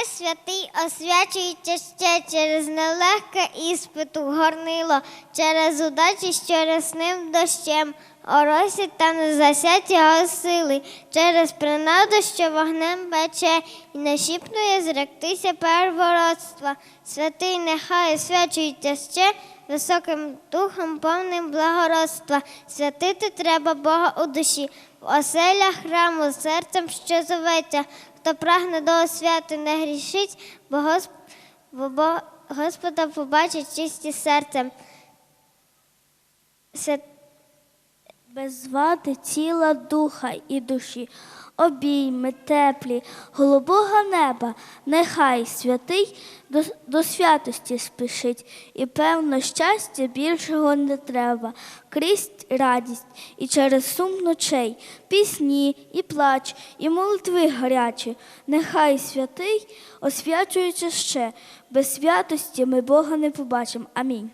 Нехай святий освячується ще через нелегке іспиту горнило, через удачі, що рясним дощем, оросять та не засять його сили, через принаду, що вогнем пече, і нашіпнує зректися первородства. Святий нехай освячується ще високим духом, повним благородства. Святити треба Бога у душі, в оселях храму, серцем, що зоветься. Хто прагне до освяти, не грішить, бо, Госп... бо Бо- Господа побачить чисті серцем. Без вади тіла, духа і душі, обійми, теплі, голубого неба, нехай святий до, до святості спішить, і певно щастя більшого не треба, крізь радість і через сум ночей, пісні і плач, і молитви гарячі, нехай святий освячується ще, без святості ми Бога не побачимо. Амінь.